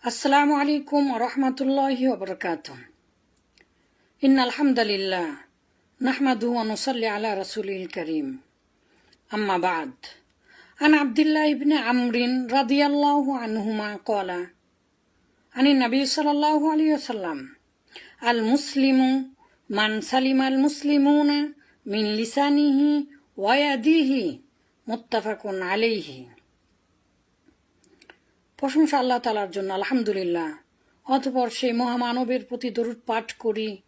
السلام عليكم ورحمة الله وبركاته. إن الحمد لله نحمده ونصلي على رسوله الكريم. أما بعد عن عبد الله بن عمرو رضي الله عنهما قال عن النبي صلى الله عليه وسلم المسلم من سلم المسلمون من لسانه ويديه متفق عليه. প্রশংসা আল্লাহ তালার জন্য, আলহামদুলিল্লাহ। অতপর সেই মহামানবের প্রতি দরুদ পাঠ করি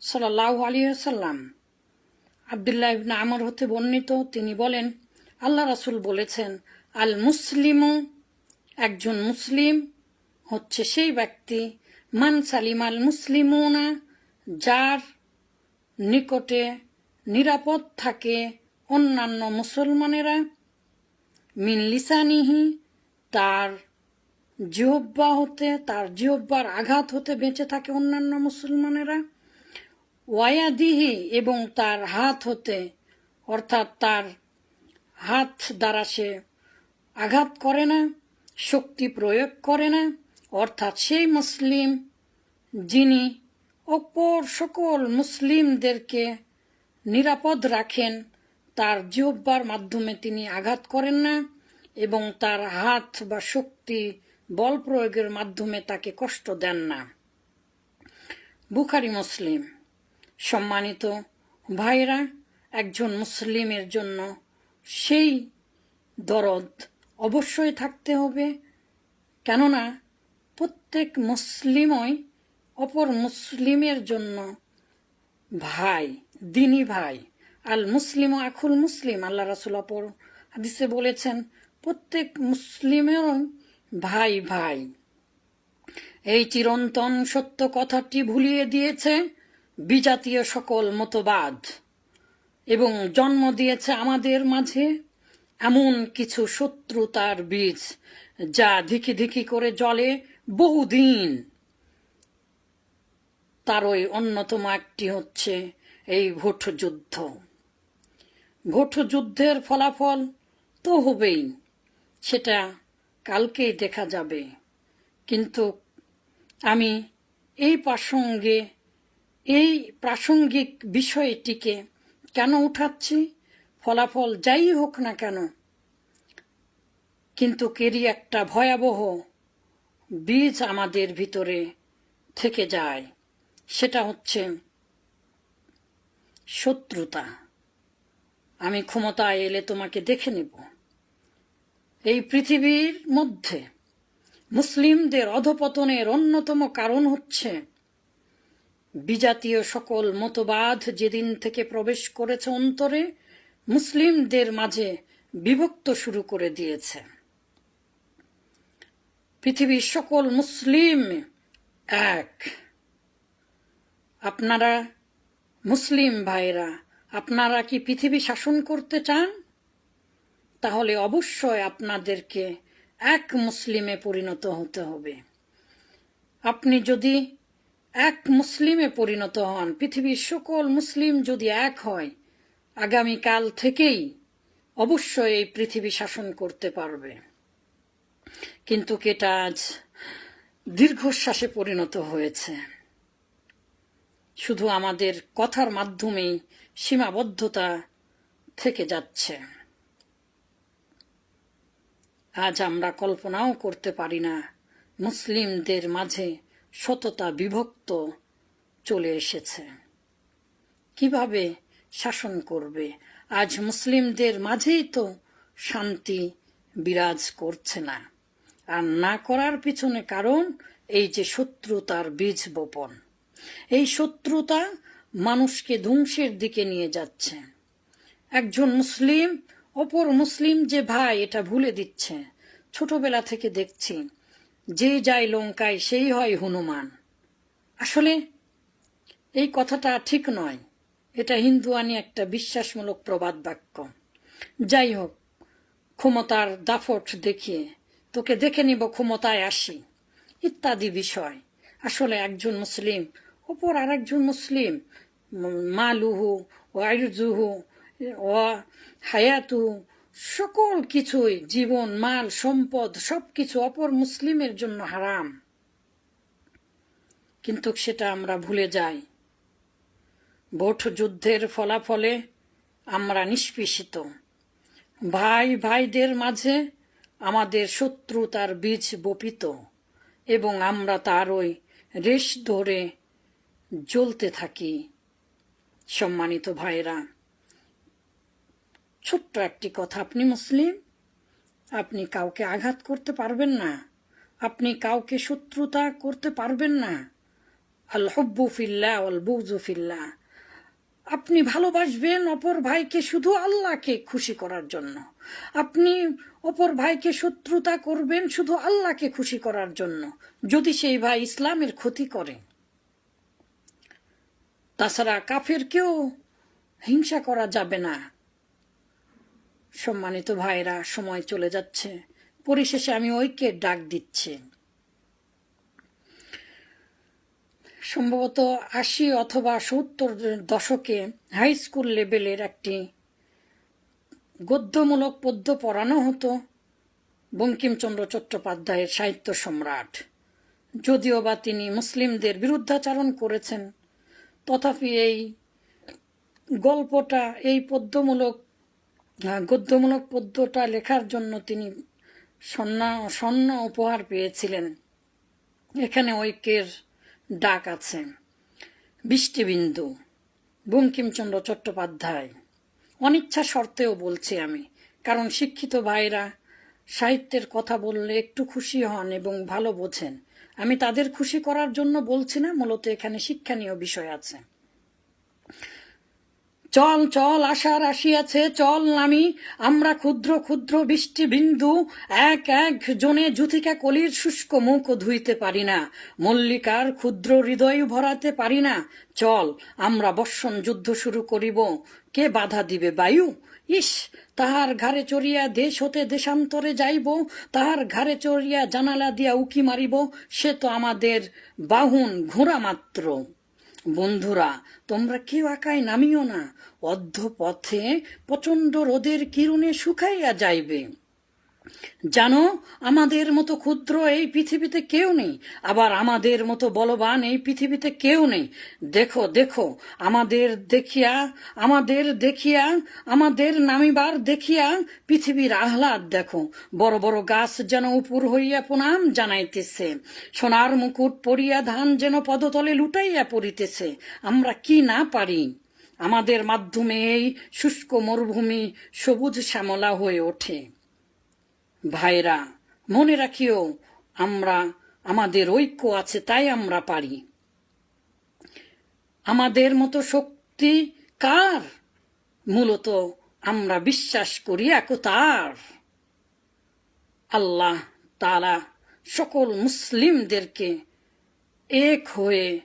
সাল্লাহ আলী সাল্লাম আবদুল্লাহ ইবনা আমর হতে বর্ণিত, তিনি বলেন, আল্লাহ রাসুল বলেছেন, আল মুসলিমু, একজন মুসলিম হচ্ছে সেই ব্যক্তি, মান সালিম আল মুসলিমুনা, যার নিকটে নিরাপদ থাকে অন্যান্য মুসলমানেরা, মিন লিসানিহি, তার জিহব্বা হতে, তার জিহব্বার আঘাত হতে বেঁচে থাকে অন্যান্য মুসলমানেরা। ওয়ায়াদিহি এবং তার হাত হতে, অর্থাৎ তার হাত দ্বারা সে আঘাত করে না, শক্তি প্রয়োগ করে না, অর্থাৎ সেই মুসলিম যিনি অপর সকল মুসলিমদেরকে নিরাপদ রাখেন, তার জিহব্বার মাধ্যমে তিনি আঘাত করেন না এবং তার হাত বা শক্তি বল প্রয়োগের মাধ্যমে তাকে কষ্ট দেন না। বুখারি মুসলিম। সম্মানিত ভাইরা একজন মুসলিমের জন্য সেই দরদ অবশ্যই থাকতে হবে, কেননা প্রত্যেক মুসলিমই অপর মুসলিমের জন্য ভাই, দিনী ভাই। আল মুসলিম আখুল মুসলিম, আল্লাহ রাসুল অপর হাদিসে বলেছেন, প্রত্যেক মুসলিমের ভাই ভাই, এই চিরন্তন সত্য কথাটি ভুলিয়ে দিয়েছে বিজাতীয় সকল মতবাদ এবং জন্ম দিয়েছে আমাদের মাঝে এমন কিছু শত্রুতার বীজ যা ধিকি ধিকি করে জলে বহুদিন। তারই অন্যতম একটি হচ্ছে এই ভোট যুদ্ধ ভোট যুদ্ধের ফলাফল তো হবেই, সেটা কালকেই দেখা যাবে। কিন্তু আমি এই প্রসঙ্গে, এই প্রাসঙ্গিক বিষয়টিকে কেন উঠাচ্ছি? ফলাফল যাই হোক না কেন, কিন্তু কেরি একটা ভয়াবহ বীজ আমাদের ভিতরে থেকে যায়। সেটা হচ্ছে শত্রুতা। আমি ক্ষমতায় এলে তোমাকে দেখে নেব। এই পৃথিবীর মধ্যে মুসলিমদের অধপতনের অন্যতম কারণ হচ্ছে বিজাতীয় সকল মতবাদ যেদিন থেকে প্রবেশ করেছে অন্তরে মুসলিমদের মাঝে বিভক্ত শুরু করে দিয়েছে। পৃথিবীর সকল মুসলিম এক। আপনারা মুসলিম ভাইরা, আপনারা কি পৃথিবী শাসন করতে চান? তাহলে অবশ্যই আপনাদেরকে এক মুসলিমে পরিণত হতে হবে। আপনি যদি এক মুসলিমে পরিণত হন, পৃথিবীর সকল মুসলিম যদি এক হয়, আগামীকাল থেকেই অবশ্যই এই পৃথিবী শাসন করতে পারবে। কিন্তু কেটা আজ দীর্ঘশ্বাসে পরিণত হয়েছে। শুধু আমাদের কথার মাধ্যমেই সীমাবদ্ধতা থেকে যাচ্ছে। আজ আমরা কল্পনাও করতে পারি না। মুসলিমদের মাঝে সততা বিভক্ত চলে এসেছে। কীভাবে শাসন করবে? আজ মুসলিমদের মাঝেই তো শান্তি বিরাজ করছে না। আর না করার পিছনে কারণ এই যে শত্রুতার বীজ বপন। এই শত্রুতা মানুষকে ধ্বংসের দিকে নিয়ে যাচ্ছে। একজন মুসলিম অপর মুসলিম যে ভাই এটা ভুলে দিচ্ছে। ছোটবেলা থেকে দেখছি, যে যায় লঙ্কায় সেই হয় হনুমান। আসলে এই কথাটা ঠিক নয়। এটা হিন্দুয়ানি একটা বিশ্বাসমূলক প্রবাদ বাক্য। যাই হোক, ক্ষমতার দাফট দেখিয়ে তোকে দেখে নিব ক্ষমতায় আসি, ইত্যাদি বিষয়। আসলে একজন মুসলিম, অপর আর একজন মুসলিম মালুহু আয়ুজুহু হায়াতু সকল কিছুই, জীবন, মাল, সম্পদ সব কিছু অপর মুসলিমের জন্য হারাম। কিন্তু সেটা আমরা ভুলে যাই। ভোট যুদ্ধের ফলাফলে আমরা নিষ্পেষিত। ভাই ভাইদের মাঝে আমাদের শত্রুতার বীজ বপিত এবং আমরা তার ওই রেশ ধরে জ্বলতে থাকি। সম্মানিত ভাইরা ছোট্ট একটি কথা। আপনি মুসলিম? আপনি কাউকে আঘাত করতে পারবেন না। আপনি কাউকে শত্রুতা করতে পারবেন না। আল হব্বু আল বৌজু আপনি ভালোবাসবেন অপর ভাইকে শুধু আল্লাহকে খুশি করার জন্য। আপনি অপর ভাইকে শত্রুতা করবেন শুধু আল্লাহকে খুশি করার জন্য, যদি সেই ভাই ইসলামের ক্ষতি করে। তাছাড়া কাফেরকেও হিংসা করা যাবে না। সম্মানিত ভাইরা, সময় চলে যাচ্ছে। পরিশেষে আমি ঐক্যে ডাক দিচ্ছি। সম্ভবত আশি অথবা সত্তর দশকে হাই স্কুল লেভেলের একটি গদ্যমূলক পদ্য পড়ানো হতো বঙ্কিমচন্দ্র চট্টোপাধ্যায়ের সাহিত্য সম্রাট। যদিও বা তিনি মুসলিমদের বিরুদ্ধাচারণ করেছেন, তথাপি এই গল্পটা, এই পদ্যমূলক গদ্যমূলক পদ্যটা লেখার জন্য তিনি স্বর্ণ স্বর্ণ উপহার পেয়েছিলেন। এখানে ঐক্যের ডাক আছে। বৃষ্টিবিন্দু, বঙ্কিমচন্দ্র চট্টোপাধ্যায়। অনিচ্ছা শর্তেও বলছি আমি, কারণ শিক্ষিত ভাইরা সাহিত্যের কথা বললে একটু খুশি হন এবং ভালো বোঝেন। আমি তাদের খুশি করার জন্য বলছি না, মূলত এখানে শিক্ষণীয় বিষয় আছে। চল চল, আশার আসিয়াছে চল নামি। আমরা ক্ষুদ্র ক্ষুদ্র বৃষ্টি বিন্দু। এক এক, জনে জুথিকা কলির শুষ্ক মুখ ধুইতে পারি না। মল্লিকার ক্ষুদ্র হৃদয় ভরাতে পারি না। চল, আমরা বর্ষণ যুদ্ধ শুরু করিব। কে বাধা দিবে বায়ু? ইস, তাহার ঘাড়ে চড়িয়া দেশ হতে দেশান্তরে যাইব। তাহার ঘাড়ে চড়িয়া জানালা দিয়া উকি মারিব। সে তো আমাদের বাহুন ঘোড়া মাত্র। বন্ধুরা তোমরা কেউ একাই নামিও না। অর্ধ পথে প্রচণ্ড রোদের কিরণে শুকাইয়া যাইবে। জানো, আমাদের মতো ক্ষুদ্র এই পৃথিবীতে কেউ নেই, আবার আমাদের মতো বলবান এই পৃথিবীতে কেউ নেই। দেখো দেখো, আমাদের দেখিয়া আমাদের দেখিয়া, আমাদের নামিবার দেখিয়া পৃথিবীর আহ্লাদ দেখো। বড় বড় গাছ যেন উপর হইয়া প্রণাম জানাইতেছে। সোনার মুকুট পরিয়া ধান যেন পদতলে লুটাইয়া পড়িতেছে। আমরা কি না পারি? আমাদের মাধ্যমে এই শুষ্ক মরুভূমি সবুজ শ্যামলা হয়ে ওঠে। ভাইরা, মনে রাখিও, আমরা, আমাদের ঐক্য আছে, তাই আমরা পারি। আমাদের মতো শক্তি কার? মূলত আমরা বিশ্বাস করি একতার। আল্লাহ তারা সকল মুসলিমদেরকে এক হয়ে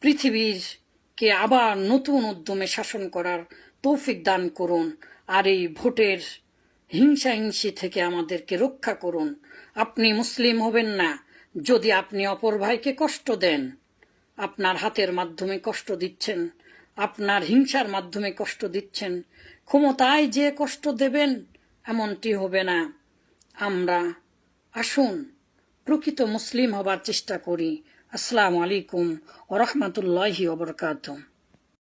পৃথিবীর কে আবার নতুন উদ্যমে শাসন করার তৌফিক দান করুন, আর এই ভোটের হিংসাহিংসি থেকে আমাদেরকে রক্ষা করুন। আপনি মুসলিম হবেন না, যদি আপনি অপর ভাইকে কষ্ট দেন। আপনার হাতের মাধ্যমে কষ্ট দিচ্ছেন, আপনার হিংসার মাধ্যমে কষ্ট দিচ্ছেন। ক্ষমতায় যে কষ্ট দেবেন, এমনটি হবে না। আমরা আসুন, প্রকৃত মুসলিম হবার চেষ্টা করি। আসসালামু আলাইকুম ওরহমতুল্লাহি ওবরকাতুম